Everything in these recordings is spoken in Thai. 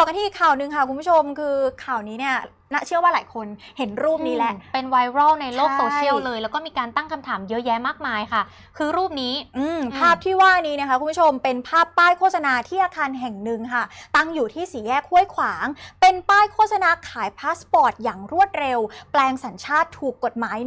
ต่อกันที่ข่าวหนึ่งค่ะคุณผู้ชมคือข่าวนี้เนี่ย น่าเชื่อว่าหลายคนเห็นรูปนี้แหละอืมเป็นไวรัลในโลกใช่ โซเชียลเลย แล้วก็มีการตั้งคำถามเยอะแยะมากมายค่ะ คือรูปนี้อืมอืมภาพที่ว่านี้นะคะคุณผู้ชมเป็นภาพป้ายโฆษณาที่อาคารแห่งหนึ่งค่ะ ตั้งอยู่ที่สี่แยกห้วยขวาง เป็นป้ายโฆษณาขายพาสปอร์ตอย่างรวดเร็ว แปลงสัญชาติถูกกฎหมาย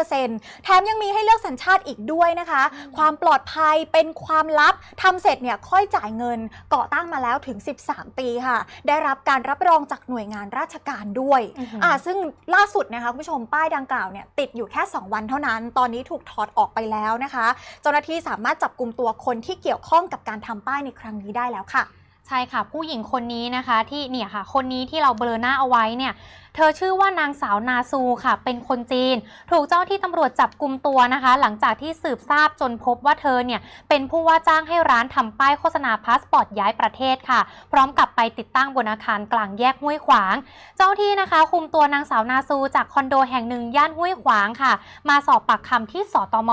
100%แถมยังมีให้เลือกสัญชาติอีกด้วยนะคะ ความปลอดภัยเป็นความลับทำเสร็จเนี่ยค่อยจ่ายเงินก่อตั้งมาแล้วถึง 13 ปีค่ะ ได้รับการรับรองจากหน่วยงานราชการด้วยอื้อหืออ่าซึ่งล่าสุดนะคะคุณผู้ชมป้ายดังกล่าวเนี่ยติดอยู่แค่ 2 วันเท่านั้น ตอนนี้ถูกถอดออกไปแล้วนะคะ เจ้าหน้าที่สามารถจับกลุ่มตัวคนที่เกี่ยวข้องกับการทำป้ายในครั้งนี้ได้แล้วค่ะ ใช่ค่ะ ผู้หญิงคนนี้นะคะที่เนี่ยค่ะ คนนี้ที่เราเบลอหน้าเอาไว้เนี่ยเธอชื่อว่านางสาวนาซูค่ะ เป็นคนจีน ถูกเจ้าที่ตำรวจจับกลุ่มตัวนะคะ หลังจากที่สืบทราบจนพบว่าเธอเนี่ยเป็นผู้ว่าจ้างให้ร้านทำป้ายโฆษณาพาสปอร์ตย้ายประเทศค่ะ พร้อมกับไปติดตั้งบนอาคารกลางแยกห้วยขวาง เจ้าที่นะคะ คุมตัวนางสาวนาซูจากคอนโดแห่งหนึ่งย่านห้วยขวางค่ะ มาสอบปากคำที่สตม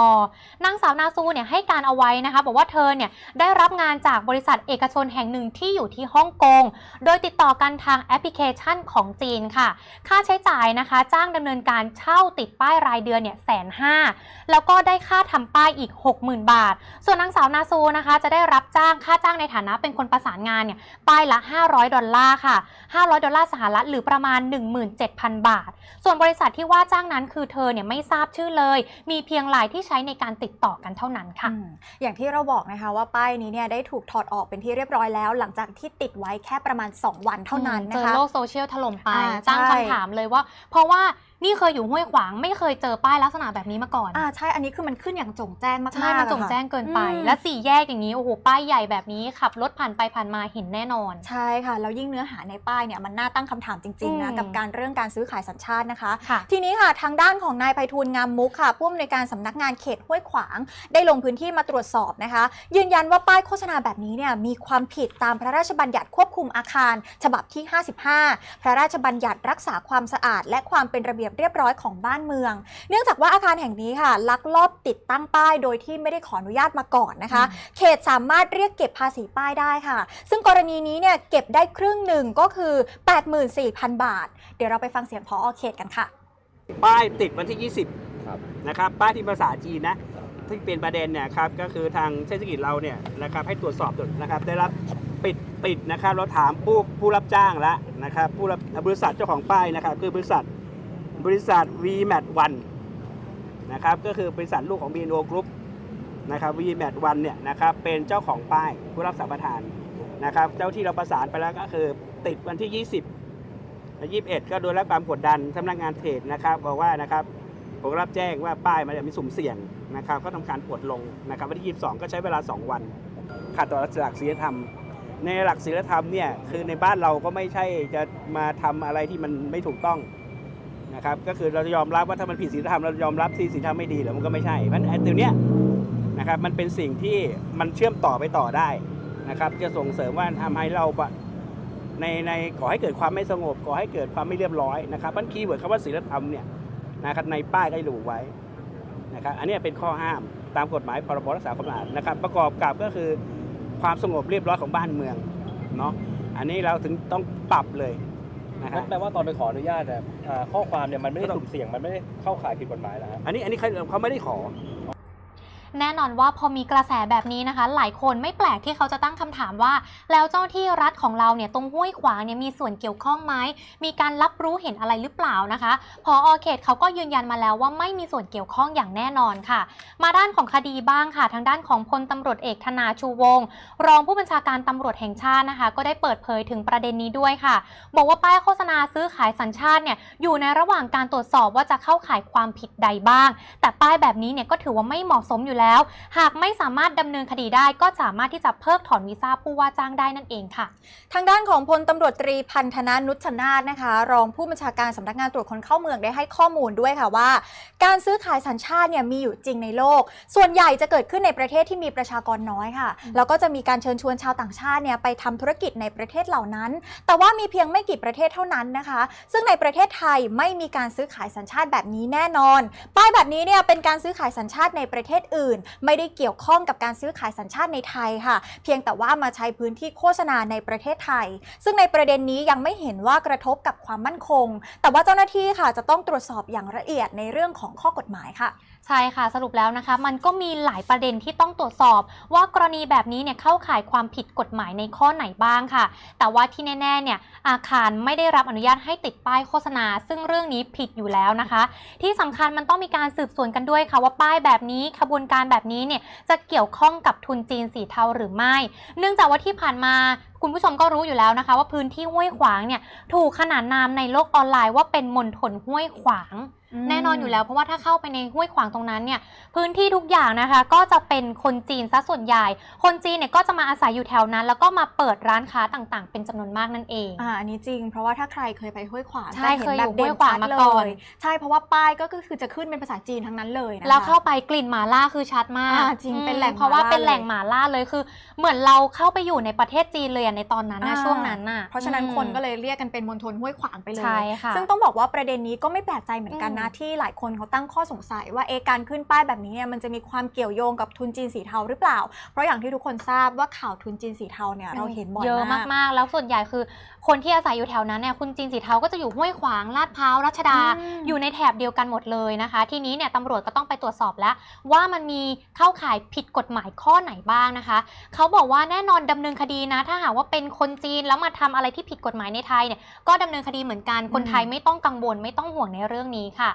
นางสาวนาซูเนี่ยให้การเอาไว้นะคะ บอกว่าเธอเนี่ยได้รับงานจากบริษัทเอกชนแห่งหนึ่งที่อยู่ที่ฮ่องกง โดยติดต่อกันทางแอปพลิเคชันของจีนค่ะค่าใช้จ่ายนะคะ จ้างดำเนินการเช่าติดป้ายรายเดือนเนี่ยแสนห้าแล้วก็ได้ค่าทำป้ายอีก 60,000 บาท ส่วนนางสาวนาซูนะคะ จะได้รับจ้างค่าจ้างในฐานะเป็นคนประสานงานเนี่ยป้ายละ 500 ดอลลาร์ค่ะ 500 ดอลลาร์สหรัฐหรือประมาณ 17,000 บาท ส่วนบริษัทที่ว่าจ้างนั้นคือเธอเนี่ยไม่ทราบชื่อเลย มีเพียงลายที่ใช้ในการติดต่อกันเท่านั้นค่ะอืมอย่างที่เราบอกนะคะว่าป้ายนี้เนี่ยได้ถูกถอดออกเป็นที่เรียบร้อยแล้ว หลังจากที่ติดไว้แค่ประมาณ 2 วันเท่านั้นเจนะอคะโลกโซเชียลถล่มไปอ่าตั้งใช่คำถามเลยว่า เพราะว่านี่เคยอยู่ห้วยขวางไม่เคยเจอป้ายลักษณะแบบนี้มาก่อน อ่าใช่ อันนี้คือมันขึ้นอย่างจงแจ้งมากๆใช่ มันจงอะค่ะแจ้งเกินไปอืมและสี่แยกอย่างนี้ โอ้โห ป้ายใหญ่แบบนี้ขับรถผ่านไปผ่านมาเห็นแน่นอน ใช่ค่ะ แล้วยิ่งเนื้อหาในป้ายเนี่ยมันน่าตั้งคำถามจริงๆนะอืมกับการเรื่องการซื้อขายสัญชาตินะคะค่ะทีนี้ค่ะทางด้านของนายไพฑูรย์งามมุกค่ะผู้อำนวยการสำนักงานเขตห้วยขวาง ได้ลงพื้นที่มาตรวจสอบนะคะ ยืนยันว่าป้ายโฆษณาแบบนี้เนี่ยมีความผิดตามพระราชบัญญัติควบคุมอาคาร ฉบับที่ 55 พระราชบัญญัติรักษาความสะอาด และความเป็นระเบียบเรียบร้อยของบ้านเมือง เนื่องจากว่าอาคารแห่งนี้ค่ะ ลักลอบติดตั้งป้ายโดยที่ไม่ได้ขออนุญาตมาก่อนนะคะอืมเขตสามารถเรียกเก็บภาษีป้ายได้ค่ะ ซึ่งกรณีนี้เนี่ยเก็บได้ครึ่งหนึ่งก็คือ 84,000 บาท เดี๋ยวเราไปฟังเสียงพอเขตกันค่ะ ป้ายติดวันที่ครับ20นะครับป้ายที่ภาษาจีนนะที่เป็นประเด็นเนี่ยครับก็คือทางเทศกิจเราเนี่ยนะครับให้ตรวจสอบด้วยนะครับได้รับปิดปิดนะครับเราถามผู้ผู้รับจ้างแล้วนะครับผู้รับบริษัทเจ้าของป้ายนะครับ คือบริษัท บริษัท VMAT 1นะครับก็คือบริษัทลูกของ BNO Group นะครับ VMAT 1เนี่ยนะครับเป็นเจ้าของป้ายผู้รับสัมปทานนะครับเจ้าที่เราประสานไปแล้วก็คือติดวันที่ 20และ21 ก็โดยรับความกดดันสำนักงานเขตนะครับบอกว่านะครับผมรับแจ้งว่าป้ายมันมีสุ่มเสี่ยงนะครับก็ทำการปลดลงนะครับวันที่ 22 ก็ใช้เวลา 2 วันขัดต่อหลักศีลธรรม ในหลักศีลธรรมเนี่ยคือในบ้านเราก็ไม่ใช่จะมาทำอะไรที่มันไม่ถูกต้อง นะครับก็คือเราจะยอมรับว่าถ้ามันผิดศีลธรรมเรายอมรับที่ศีลธรรมไม่ดีหรือมันก็ไม่ใช่เพราะฉะนั้นไอ้ตัวเนี้ยนะครับมันเป็นสิ่งที่มันเชื่อมต่อไปต่อได้นะครับ จะส่งเสริมว่าทำให้เราปะในในก่อให้เกิดความไม่สงบก่อให้เกิดความไม่เรียบร้อยนะครับมันคีย์เวิร์ดคำว่าศีลธรรมเนี่ยนะครับในป้ายได้ระบุไว้นะครับอันนี้เป็นข้อห้ามตามกฎหมายพรบรักษาความสะอาดนะครับ ประกอบกับก็คือความสงบเรียบร้อยของบ้านเมืองเนาะอันนี้เราถึงต้องปรับเลย นะคนั่รับนแปลว่าตอนไปขออนุญาตเนี่ยอ่าข้อความเนี่ยมันไม่ได้สุ่มเสี่ยงมันไม่ได้เข้าข่ายผิดกฎหมายแล้วฮะ อันนี้อันนี้เขาเขาไม่ได้ขอ แน่นอนว่าพอมีกระแสแบบนี้นะคะ หลายคนไม่แปลกที่เขาจะตั้งคำถามว่า แล้วเจ้าที่รัฐของเราเนี่ยตรงห้วยขวางเนี่ยมีส่วนเกี่ยวข้องไหมมีการรับรู้เห็นอะไรหรือเปล่านะคะพออเขตเขาก็ยืนยันมาแล้วว่าไม่มีส่วนเกี่ยวข้องอย่างแน่นอนค่ะ มาด้านของคดีบ้างค่ะ ทางด้านของพลตำรวจเอกธนาชูวงศ์รองผู้บัญชาการตำรวจแห่งชาตินะคะ ก็ได้เปิดเผยถึงประเด็นนี้ด้วยค่ะ บอกว่าป้ายโฆษณาซื้อขายสัญชาติเนี่ยอยู่ในระหว่างการตรวจสอบว่าจะเข้าข่ายความผิดใดบ้าง แต่ป้ายแบบนี้เนี่ยก็ถือว่าไม่เหมาะสมอยู่แล้วหากไม่สามารถดำเนินคดีได้ก็สามารถที่จะเพิกถอนวีซ่าผู้ว่าจ้างได้นั่นเองค่ะ ทางด้านของพลตำรวจตรีพันธนานุชนาธนะคะ รองผู้บัญชาการสำนักงานตรวจคนเข้าเมืองได้ให้ข้อมูลด้วยค่ะว่า การซื้อขายสัญชาติเนี่ยมีอยู่จริงในโลก ส่วนใหญ่จะเกิดขึ้นในประเทศที่มีประชากรน้อยค่ะอืมแล้วก็จะมีการเชิญชวนชาวต่างชาติเนี่ยไปทำธุรกิจในประเทศเหล่านั้น แต่ว่ามีเพียงไม่กี่ประเทศเท่านั้นนะคะ ซึ่งในประเทศไทยไม่มีการซื้อขายสัญชาติแบบนี้แน่นอน ป้ายแบบนี้เนี่ยเป็นการซื้อขายสัญชาติในประเทศอื่นน ไม่ได้เกี่ยวข้องกับการซื้อขายสัญชาติในไทยค่ะ เพียงแต่ว่ามาใช้พื้นที่โฆษณาในประเทศไทย ซึ่งในประเด็นนี้ยังไม่เห็นว่ากระทบกับความมั่นคง แต่ว่าเจ้าหน้าที่ค่ะจะต้องตรวจสอบอย่างละเอียดในเรื่องของข้อกฎหมายค่ะใช่ค่ะสรุปแล้วนะคะ มันก็มีหลายประเด็นที่ต้องตรวจสอบ ว่ากรณีแบบนี้เนี่ยเข้าข่ายความผิดกฎหมายในข้อไหนบ้างค่ะ แต่ว่าที่แน่ๆเนี่ยอาคารไม่ได้รับอนุญาตให้ติดป้ายโฆษณา ซึ่งเรื่องนี้ผิดอยู่แล้วนะคะ ที่สำคัญมันต้องมีการสืบสวนกันด้วยค่ะว่าป้ายแบบนี้ขบวนการการแบบนี้เนี่ยจะเกี่ยวข้องกับทุนจีนสีเทาหรือไม่ เนื่องจากว่าที่ผ่านมาคุณผู้ชมก็รู้อยู่แล้วนะคะ ว่าพื้นที่ห้วยขวางเนี่ยถูกขนานนามในโลกออนไลน์ว่าเป็นมณฑลห้วยขวาง แน่นอนอยู่แล้วเพราะว่าถ้าเข้าไปในห้วยขวางตรงนั้นเนี่ยพื้นที่ทุกอย่างนะคะ ก็จะเป็นคนจีนซะส่วนใหญ่ คนจีนเนี่ยก็จะมาอาศัยอยู่แถวนั้น แล้วก็มาเปิดร้านค้าต่างๆ เป็นจำนวนมากนั่นเองอ่าอันนี้จริง เพราะว่าถ้าใครเคยไปห้วยขวางใช่จะเห็นแบบเคยอยู่เด่นห้วยขวางชัดมาเลก่อนยใช่เพราะว่าป้ายก็คือจะขึ้นเป็นภาษาจีนทั้งนั้นเลยนะคะแล้วเข้าไปกลิ่นหมาล่าคือชัดมากอ่าจริงอืมเป็นแหล่งเพราะว่าหม่าล่าเป็นแหล่งเลยหมาล่าเลยคือ เหมือนเราเข้าไปอยู่ในประเทศจีนเลยอะในตอนนั้นนะอ่าช่วงนั้นน่ะเพราะฉะนั้นอืมคนก็เลยเรียกกันเป็นมณฑลห้วยขวางไปเลยใช่ค่ะซึ่งต้องบอกว่าประเด็นนี้ก็ไม่แปลกใจเหมือนกันนะอืมที่หลายคนเขาตั้งข้อสงสัยว่าเอะการขึ้นป้ายแบบนี้เนี่ยมันจะมีความเกี่ยวโยงกับทุนจีนสีเทาหรือเปล่า เพราะอย่างที่ทุกคนทราบว่าข่าวทุนจีนสีเทาเนี่ยเราเห็นบ่อยเยอะมากมากๆ แล้วส่วนใหญ่คือ คนที่อาศัยอยู่แถวนั้นเนี่ยคุณจีนสีเทาก็จะอยู่ห้วยขวางลาดพร้าวรัชดาอืมอยู่ในแถบเดียวกันหมดเลยนะคะ ทีนี้เนี่ยตำรวจก็ต้องไปตรวจสอบแล้ว ว่ามันมีเข้าข่ายผิดกฎหมายข้อไหนบ้างนะคะเขาบอกว่าแน่นอนดำเนินคดีนะ ถ้าหากว่าเป็นคนจีนแล้วมาทำอะไรที่ผิดกฎหมายในไทยเนี่ยก็ดำเนินคดีเหมือนกันคนไทยไม่ต้องกังวลไม่ต้องห่วงในเรื่องนี้ค่ะ